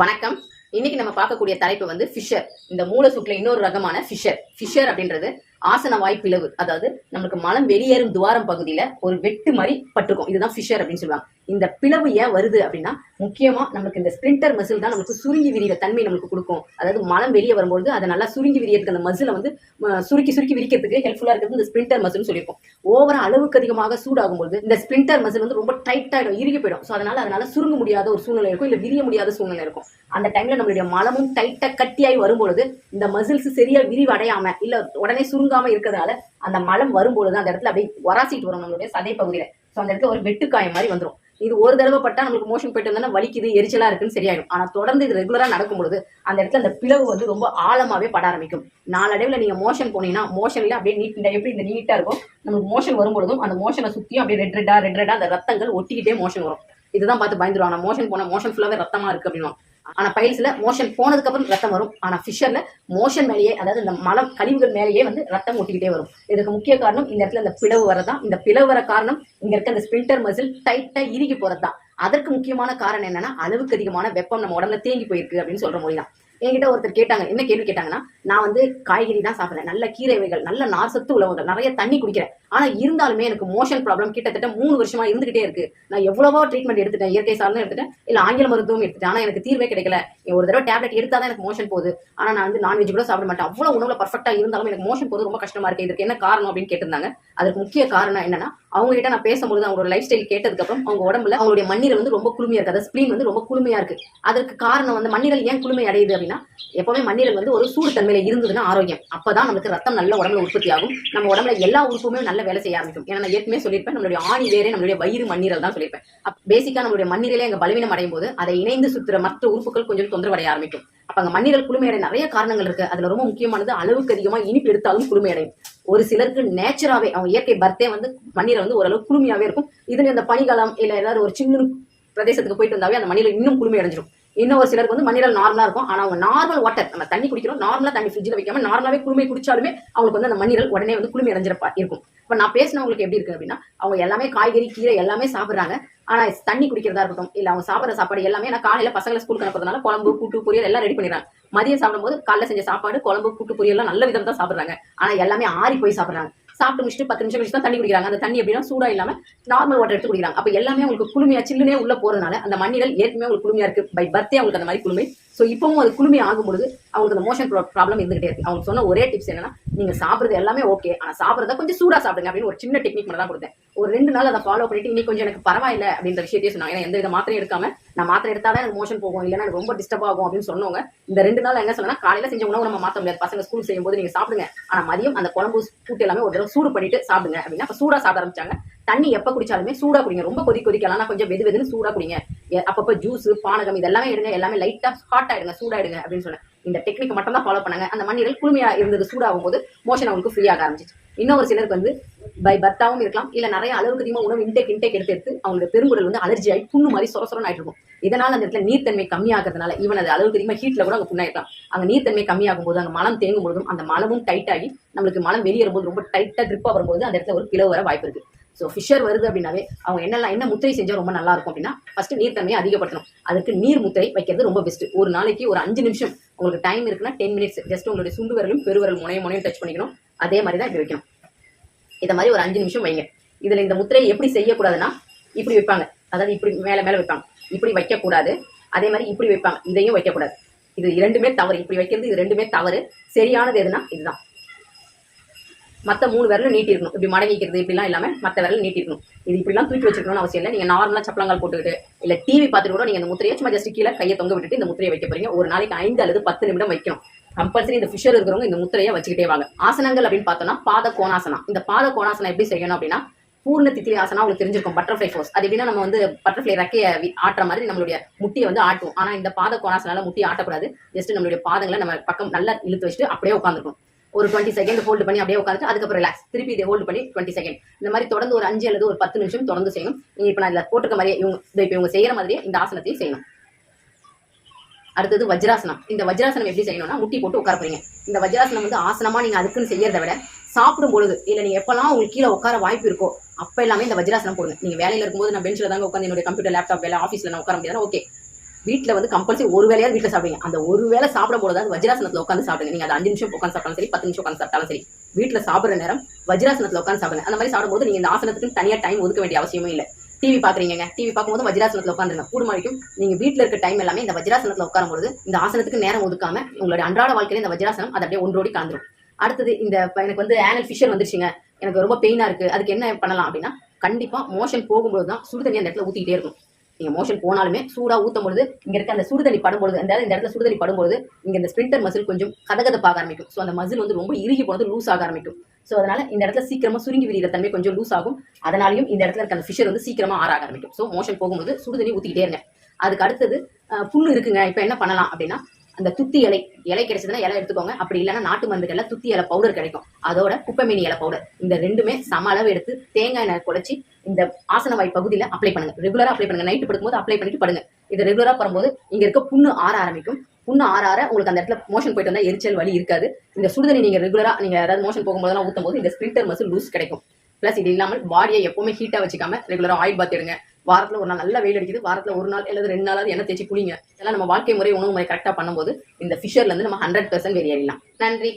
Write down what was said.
வணக்கம். இன்னைக்கு நம்ம பார்க்கக்கூடிய தலைப்பு வந்து ஃபிஷர். இந்த மூல சுற்றுல இன்னொரு ரகமான ஃபிஷர். ஃபிஷர் அப்படின்றது ஆசன வாய் பிளவு. அதாவது நம்மளுக்கு மலம் வெளியேறும் துவாரம் பகுதியில ஒரு வெட்டு மாதிரி பட்டிருக்கும். இதுதான் ஃபிஷர் அப்படின்னு சொல்லுவாங்க. இந்த பிளவு ஏன் வருது அப்படின்னா முக்கியமா நமக்கு இந்த ஸ்பிரிண்டர் மசில் தான் நமக்கு சுருங்கி விரிகிற தன்மை நமக்கு கொடுக்கும். அதாவது மலம் வெளியே வரும்போது அதை நல்லா சுருங்கி விரியறதுக்கு அந்த மசிலை வந்து சுருக்கி சுருக்கி விரிக்கிறதுக்கு ஹெல்ப்ஃபுல்லா இருக்கிறது இந்த ஸ்பிரிண்டர் மசில்னு சொல்லியிருப்போம் ஓவர அளவுக்கு அதிகமாக சூடாகும்போது இந்த ஸ்பிரிண்டர் மசில் வந்து ரொம்ப டைட் ஆயிடும் இறுகி போயிடும். ஸோ அதனால அதனால சுருங்க முடியாத ஒரு சூழ்நிலை இருக்கும் இல்ல விரிய முடியாத சூழ்நிலை இருக்கும். அந்த டைம்ல நம்மளுடைய மலமும் டைட்டா கட்டியாகி வரும்பொழுது இந்த மசில்ஸ் சரியா விரிவடையாம இல்ல உடனே சுருங்காம இருக்கிறதால அந்த மலம் வரும்பொழுது அந்த இடத்துல அப்படியே வராசிட்டு வரும் நம்மளுடைய சதை பகுதியில ஸோ அந்த இடத்துல ஒரு வெட்டுக்காயம் மாதிரி வந்துடும் இது ஒரு தடவை பட்டா நம்மளுக்கு மோஷன் போயிட்டு வந்தா வலிக்குது எரிச்சலா இருக்குன்னு சரியாயிடும். ஆனா தொடர்ந்து இது ரெகுலரா நடக்கும்பொழுது அந்த இடத்துல அந்த பிளவு வந்து ரொம்ப ஆழமாவே பட ஆரம்பிக்கும். நாளடைவுல நீங்க மோஷன் போனீங்கன்னா மோஷன்ல அப்படியே நீட் எப்படி இந்த நீட்டா இருக்கும் நமக்கு மோஷன் வரும்பொழுதும் அந்த மோஷனை சுத்தியும் அப்படியே ரெட் ரெட்டா ரெட் ரெட்டா அந்த ரத்தங்கள் ஒட்டிக்கிட்டே மோஷன் வரும். இதுதான் பார்த்து பயந்துருவாங்க. மோஷன் போன மோஷன் ஃபுல்லாவே ரத்தமா இருக்கு அப்படின்னு ஆனா பைல்ஸ்ல மோஷன் போனதுக்கு அப்புறம் ரத்தம் வரும். ஆனா ஃபிஷர்ல மோஷன் மேலேயே அதாவது இந்த மலம் கழிவுகள் மேலேயே வந்து ரத்தம் ஒட்டிக்கிட்டே வரும். இதுக்கு முக்கிய காரணம் இந்த இடத்துல இந்த பிளவு வரதான் இந்த பிளவு வர காரணம் இங்க இருக்க இந்த ஸ்பிரிண்டர் மசில் டைட்டா இறுகி போறதுதான். அதற்கு முக்கியமான காரணம் என்னன்னா அளவுக்கு அதிகமான வெப்பம் நம்ம உடம்புல தேங்கி போயிருக்கு அப்படின்னு சொல்ற மொழி தான் என்கிட்ட ஒருத்தர் கேட்டாங்க என்ன கேள்வி கேட்டாங்கன்னா நான் வந்து காய்கறி தான் சாப்பிடுறேன் நல்ல கீரை வகைகள் நல்ல நார் சத்து உணவுகள் நிறைய தண்ணி குடிக்கிறேன். ஆனா இருந்தாலுமே எனக்கு மோஷன் ப்ராப்ளம் கிட்டத்தட்ட மூணு வருஷமா இருந்துகிட்டே இருக்கு. நான் எவ்வளவோ ட்ரீட்மெண்ட் எடுத்துட்டேன் இயற்கை சார்ந்தும் எடுத்துட்டேன். இல்ல ஆங்கில மருத்துவம் எடுத்துட்டேன். ஆனா எனக்கு தீர்வே கிடைக்கல. ஒரு தடவை டேப்லெட் எடுத்தாதான் எனக்கு மோஷன் போகுது. ஆனா நான் வந்து நான்வெஜ் கூட சாப்பிட மாட்டேன். அவ்வளவு உணவுல பர்ஃபெக்டா இருந்தாலும் எனக்கு மோஷன் போது ரொம்ப கஷ்டமா இருக்கு. இதுக்கு என்ன காரணம் அப்படின்னு கேட்டிருந்தாங்க. அதுக்கு முக்கிய காரணம் என்னன்னா அவங்க கிட்ட நான் பேசும்போது அவங்களோட லைஃப் ஸ்டைல் கேட்டதுக்கு அப்புறம் அவங்க உடம்புல அவங்களுடைய மண்ணீரல் வந்து ரொம்ப குளுமையா இருக்கு. அதாவது ஸ்பிளீன் வந்து ரொம்ப குளுமையா இருக்கு. அதற்கு காரணம் வந்து மண்ணீரல் ஏன் குளுமை அடையுது எப்பவுமே மண்ணீரல் வந்து ஒரு சூடு தன்மையில இருந்ததுன்னா ஆரோக்கியம். அப்பதான் நமக்கு ரத்தம் நல்ல உடம்புல உற்பத்தி ஆகும் நம்ம உடம்புல எல்லா உறுப்புமே நல்ல வேலை செய்ய ஆரம்பிக்கும். ஏன்னா நான் ஏற்கனவே சொல்லியிருப்பேன் நம்மளுடைய ஆணி வேறே நம்மளுடைய வயிறு மண்ணீரல் தான் சொல்லியிருப்பேன். பேசிக்கா நம்மளுடைய மண்ணீரலே எங்க பலவீனம் அடையும் போது அதை இணைந்து சுத்துற மற்ற உறுப்புகள் கொஞ்சம் தொந்தரவடைய ஆரம்பிக்கும். அப்ப அங்க மண்ணீரல் குளுமையடைய நிறைய காரணங்கள் இருக்கு. அதுல ரொம்ப முக்கியமானது அளவுக்கு அதிகமா இனிப்பு எடுத்தாலும் குளுமையடையும். ஒரு சிலருக்கு நேச்சராவே அவங்க இயற்கை பர்த்தே வந்து மண்ணீரல் வந்து ஓரளவு குளுமையாவே இருக்கும். இதுல இந்த பனிகாலம் இல்ல ஏதாவது ஒரு சின்ன பிரதேசத்துக்கு போயிட்டு வந்தாவே அந்த மண்ணில இன்னும் குளுமை அடைஞ்சிடும் இன்னும் ஒரு சிலருக்கு வந்து மண்ணீரல் நார்மலா இருக்கும். ஆனா அவங்க நார்மல் வாட்டர் நம்ம தண்ணி குடிக்கிறோம். நார்மலா தண்ணி ஃப்ரிட்ஜில் வைக்காம நார்மலாவே குளுமை குடிச்சாலுமே அவங்களுக்கு வந்து அந்த மண்ணீரல் உடனே வந்து குளுமை அடைஞ்சிருப்பா இருக்கும். இப்ப நான் பேசினவங்களுக்கு எப்படி இருக்கு அப்படின்னா அவங்க எல்லாமே காய்கறி கீரை எல்லாமே சாப்பிடுறாங்க. ஆனா தண்ணி குடிக்கிறதா இருக்கட்டும் இல்ல அவங்க சாப்பிடுற சாப்பாடு எல்லாமே நான் காலையில பசங்களை ஸ்கூலுக்கு அனுப்புறதுனால குழம்பு கூட்டு பொரியல் எல்லாம் ரெடி பண்ணிடுறாங்க. மதியம் சாப்பிடும்போது காலைல செஞ்ச சாப்பாடு குழம்பு கூட்டு பொரியல் எல்லாம் நல்ல விதம் தான் சாப்பிடுறாங்க. ஆனா எல்லாமே ஆறி போய் சாப்பிடுறாங்க. சாப்பிட்டு முடிச்சுட்டு பத்து நிமிஷம் கழிச்சு தான் தண்ணி குடிக்கிறாங்க. அந்த தண்ணி எப்படின்னா சூடா இல்லாம நார்மல் வாட்டர் எடுத்து குடிக்கிறாங்க. அப்ப எல்லாமே உங்களுக்கு குளுமையா சில்லுனே உள்ள போறதுனால அந்த மண்ணிகள் ஏற்கனவே உங்களுக்கு குளுமையா இருக்கு. பை பர்த்தே அவங்களுக்கு அந்த மாதிரி குளுமை. சோ இப்பவும் அது குளுமை பொழுது அவங்களுக்கு அந்த மோஷன் ப்ராப்ளம் இருந்துகிட்டே இருக்கு. அவங்க சொன்ன ஒரே டிப்ஸ் என்னன்னா நீங்க சாப்பிடுறது எல்லாமே ஓகே ஆனா சாப்பிடுறத கொஞ்சம் சூடா சாப்பிடுங்க அப்படின்னு ஒரு சின்ன டெக்னிக் மட்டும் தான் கொடுத்தேன். ஒரு ரெண்டு நாள் அதை ஃபாலோ பண்ணிட்டு இன்னைக்கு கொஞ்சம் எனக்கு பரவாயில்ல அப்படின்ற விஷயத்தையும் சொன்னாங்க. ஏன்னா எந்த வித மாத்திரையும் எடுக்காம நான் மாத்திரை எடுத்தாதான் எனக்கு மோஷன் போகும். இல்லைன்னா எனக்கு ரொம்ப டிஸ்டர்ப் ஆகும் அப்படின்னு சொன்னவங்க இந்த ரெண்டு நாள் என்ன சொன்னா காலையில செஞ்ச உணவு நம்ம மாத்த முடியாது. பசங்க ஸ்கூல் செய்யும் போது நீங்க சாப்பிடுங்க. ஆனா மதியம் அந்த குழம்பு கூட்டு எல்லாமே ஒரு தடவை சூடு பண்ணிட்டு சாப்பிடுங்க அப்படின்னா அப்ப சூடா சாப்பிட ஆரம்பிச்சாங்க. தண்ணி எப்ப குடிச்சாலுமே சூடா குடிங்க. ரொம்ப கொதி கொதிக்கலாம் கொஞ்சம் வெது வெதுன்னு சூடா குடிங்க. அப்பப்போ அப்பப்ப ஜூஸ் பானகம் இதெல்லாமே எடுங்க. எல்லாமே லைட்டா ஹாட் ஆயிடுங்க சூடாயிடுங்க அப்படின்னு சொன்னேன். இந்த டெக்னிக் மட்டும் தான் ஃபாலோ பண்ணாங்க. அந்த மண்ணீரல் குளுமையா இருந்தது சூடாகும் போது மோஷன் அவங்களுக்கு ஃப்ரீயாக ஆரம்பிச்சிச்சு. இன்னொரு சிலருக்கு வந்து பை பர்த்தாவும் இருக்கலாம். இல்ல நிறைய அளவுக்கு அதிகமாக உணவு இன்டேக் இன்டேக் எடுத்து எடுத்து அவங்களோட பெருங்குடல் வந்து அலர்ஜி ஆகி புண்ணு மாதிரி சொர சொரன்னு ஆயிட்டு இருக்கும். இதனால அந்த இடத்துல நீர்த்தன்மை கம்மியாகிறதுனால ஈவன் அது அளவுக்கு அதிகமாக ஹீட்ல கூட அங்க புண்ணாயிருக்கலாம் அங்க நீர்த்தன்மை கம்மியாகும் போது அங்க மலம் தேங்கும் பொழுதும் அந்த மலமும் டைட் ஆகி நம்மளுக்கு மலம் வெளியேறும் போது ரொம்ப டைட்டா கிரிப்பா வரும்போது அந்த இடத்துல ஒரு பிளவு வர வாய்ப்பு இருக்கு. ஸோ ஃபிஷர் வருது அப்படின்னாவே அவங்க என்னெல்லாம் என்ன முத்திரை செஞ்சா ரொம்ப நல்லா இருக்கும் அப்படின்னா ஃபர்ஸ்ட் நீர்த்தன்மையை அதிகப்படுத்தணும். அதுக்கு நீர் முத்திரை வைக்கிறது ரொம்ப பெஸ்ட் ஒரு நாளைக்கு ஒரு அஞ்சு நிமிஷம். உங்களுக்கு டைம் இருக்குன்னா டென் மினிட்ஸ் ஜஸ்ட் உங்களுடைய சுண்டு வரலும் பெருவரல் முனையும் முனையும் டச் பண்ணிக்கணும். அதே மாதிரி தான் இப்படி வைக்கணும். இதை மாதிரி ஒரு அஞ்சு நிமிஷம் வைங்க. இதுல இந்த முத்திரையை எப்படி செய்யக்கூடாதுன்னா இப்படி வைப்பாங்க. அதாவது இப்படி மேல மேல வைப்பாங்க. இப்படி வைக்கக்கூடாது. அதே மாதிரி இப்படி வைப்பாங்க. இதையும் வைக்கக்கூடாது. இது இரண்டுமே தவறு. இப்படி வைக்கிறது இது ரெண்டுமே தவறு. சரியானது எதுனா இதுதான். மற்ற மூணு விரலும் நீட்டிருக்கணும். இப்படி மடங்கிக்கிறது இப்படிலாம் இல்லாமல் மற்ற விரல் நீட்டிருக்கணும். இது இப்படிலாம் தூக்கி வச்சிருக்கணும்னு அவசியம் இல்லை. நீங்கள் நார்மலாக சப்பளங்கால் போட்டுக்கிட்டு இல்லை டிவி பார்த்துட்டு கூட நீங்கள் இந்த முத்திரையை சும்மா ஜஸ்ட் கீழே கையை தொங்க விட்டுட்டு இந்த முத்திரையை வைக்க போறீங்க. ஒரு நாளைக்கு ஐந்து அல்லது பத்து நிமிடம் வைக்கணும். கம்பல்சரி இந்த ஃபிஷர் இருக்கிறவங்க இந்த முத்திரையை வச்சுக்கிட்டே வாங்க. ஆசனங்கள் அப்படின்னு பார்த்தோம்னா பாத கோணாசனம் இந்த பாத கோணாசனம் எப்படி செய்யணும் அப்படின்னா பூர்ண தித்திலி ஆசனா உங்களுக்கு தெரிஞ்சிருக்கும். பட்டர்ஃப்ளை ஃபோர்ஸ் அது எப்படின்னா நம்ம வந்து பட்டர்ஃப்ளை ரெக்கைய ஆட்டுற மாதிரி நம்மளுடைய முட்டியை வந்து ஆட்டுவோம். ஆனால் இந்த பாத கோணாசனால முட்டி ஆட்டக்கூடாது. ஜஸ்ட் நம்மளுடைய பாதங்களை நம்ம பக்கம் நல்லா இழுத்து வச்சுட்டு அப்படியே உட்காந்துருக்கும் ஒரு டுவெண்ட்டி செகண்ட் ஹோல்டு பண்ணி அப்படியே உட்காந்துட்டு அதுக்கப்புறம் ரிலாக்ஸ் திருப்பி இதை ஹோல்டு பண்ணி டுவெண்ட்டி செகண்ட் இந்த மாதிரி தொடர்ந்து ஒரு அஞ்சு அல்லது ஒரு பத்து நிமிஷம் தொடர்ந்து செய்யணும். நீங்க இப்ப நான் இதுல போட்டுக்க மாதிரியே இவங்க இதை இவங்க செய்யற மாதிரியே இந்த ஆசனத்தையும் செய்யணும். அடுத்தது வஜ்ராசனம். இந்த வஜ்ராசனம் எப்படி செய்யணும்னா முட்டி போட்டு உட்கார போறீங்க. இந்த வஜ்ராசனம் வந்து ஆசனமா நீங்க அதுக்குன்னு செய்யறதை விட சாப்பிடும் பொழுது இல்ல நீங்க எப்பெல்லாம் உங்களுக்கு கீழே உட்கார வாய்ப்பு இருக்கோ அப்ப எல்லாமே இந்த வஜ்ராசனம் போடுங்க. நீங்க வேலையில இருக்கும்போது நான் பெஞ்சில் தாங்க உட்காந்து என்னுடைய கம்ப்யூட்டர் லேப்டாப் வேலை ஆஃபீஸ்ல நான் உட்கார முடியாது ஓகே வீட்டுல வந்து கம்பல்சரி ஒரு வேலையாவது வீட்டுல சாப்பிடுங்க. அந்த ஒரு வேலை சாப்பிடும் போது தான் வஜ்ராசனத்துல உட்காந்து சாப்பிடுங்க. நீங்க அது அஞ்சு நிமிஷம் உட்காந்து சாப்பிட்டாலும் சரி பத்து நிமிஷம் உட்காந்து சாப்பிட்டாலும் சரி வீட்ல சாப்பிடுற நேரம் வஜ்ராசனத்துல உட்காந்து சாப்பிடுங்க. அந்த மாதிரி சாப்பிடும்போது நீங்க இந்த ஆசனத்துக்கு தனியா டைம் ஒதுக்க வேண்டிய அவசியமே இல்லை. டிவி பாக்குறீங்க டிவி பார்க்கும்போது வஜ்ராசனத்துல உட்காந்துருங்க கூடுமாடிக்கும் நீங்க வீட்டில் இருக்க டைம் எல்லாமே இந்த வஜ்ராசனத்துல உட்காரும்போது இந்த ஆசனத்துக்கு நேரம் ஒதுக்காம உங்களுடைய அன்றாட வாழ்க்கையில இந்த வஜ்ராசனம் அதை அப்படியே ஒன்றோடி கலந்துரும். அடுத்தது இந்த எனக்கு வந்து ஆனல் ஃபிஷர் வந்துருச்சுங்க. எனக்கு ரொம்ப பெயினா இருக்கு. அதுக்கு என்ன பண்ணலாம் அப்படின்னா கண்டிப்பா மோஷன் போகும்போது தான் சுடு தண்ணி அந்த இடத்துல ஊத்திக்கிட்டே இருக்கும் நீங்க மோஷன் போனாலுமே சூடா ஊத்தும் பொழுது இங்க இருக்க அந்த சுடுதண்ணி படும்பொழுது அந்த இந்த இடத்துல சுடுதண்ணி படும்பொழுது இங்க இந்த ஸ்பிரிண்டர் மசில் கொஞ்சம் கதகதப்பாக ஆரம்பிக்கும். ஸோ அந்த மசில் வந்து ரொம்ப இறுகி போனது லூஸ் ஆக ஆரம்பிக்கும். ஸோ அதனால இந்த இடத்துல சீக்கிரமா சுருங்கி விரிகிற தன்மை கொஞ்சம் லூஸ் ஆகும். அதனாலையும் இந்த இடத்துல இருக்க அந்த ஃபிஷர் வந்து சீக்கிரமா ஆற ஆரம்பிக்கும். ஸோ மோஷன் போகும்போது சுடுதண்ணி ஊத்திக்கிட்டே இருங்க. அதுக்கு அடுத்தது புண்ணு இருக்குங்க. இப்போ என்ன பண்ணலாம் அப்படின்னா அந்த துத்தி இலை இலை கிடைச்சதுன்னா இலை எடுத்துக்கோங்க. அப்படி இல்லைன்னா நாட்டு மருந்துகள்ல துத்தி இலை பவுடர் கிடைக்கும். அதோட குப்பைமீனி இலை பவுடர் இந்த ரெண்டுமே சம அளவு எடுத்து தேங்காய் எண்ணெய் குழச்சி இந்த ஆசனவாய் பகுதியில் பகுதியில அப்ளை பண்ணுங்க ரெகுலரா அப்ளை பண்ணுங்க. நைட்டு படுக்கும்போது அப்ளை பண்ணிட்டு படுங்க. இது ரெகுலரா பண்ணும்போது இங்க இருக்க புண்ணு ஆற ஆரம்பிக்கும். புண்ணு ஆற ஆற உங்களுக்கு அந்த இடத்துல மோஷன் போயிட்டு வந்தா எரிச்சல் வலி இருக்காது. இந்த சுடுதண்ணி நீங்க ரெகுலரா நீங்க ஏதாவது மோஷன் போகும்போதெல்லாம் ஊத்தும் போது இந்த ஸ்பிரிண்டர் மசில் லூஸ் கிடைக்கும். பிளஸ் இது இல்லாமல் பாடியை எப்பவுமே ஹீட்டா வச்சுக்காம ரெகுலரா ஆயில் பாத் எடுங்க. வாரத்துல ஒரு நாள் நல்ல வெயில் அடிக்குது. வாரத்துல ஒரு நாள் அல்லது ரெண்டு நாளாவது எண்ணெய் தேய்ச்சி குளிங்க. இதெல்லாம் நம்ம வாழ்க்கை முறை உணவு முறை கரெக்டா பண்ணும்போது இந்த ஃபிஷர்ல இருந்து நம்ம ஹண்ட்ரட் பெர்சன்ட் வெளியேறலாம் நன்றி.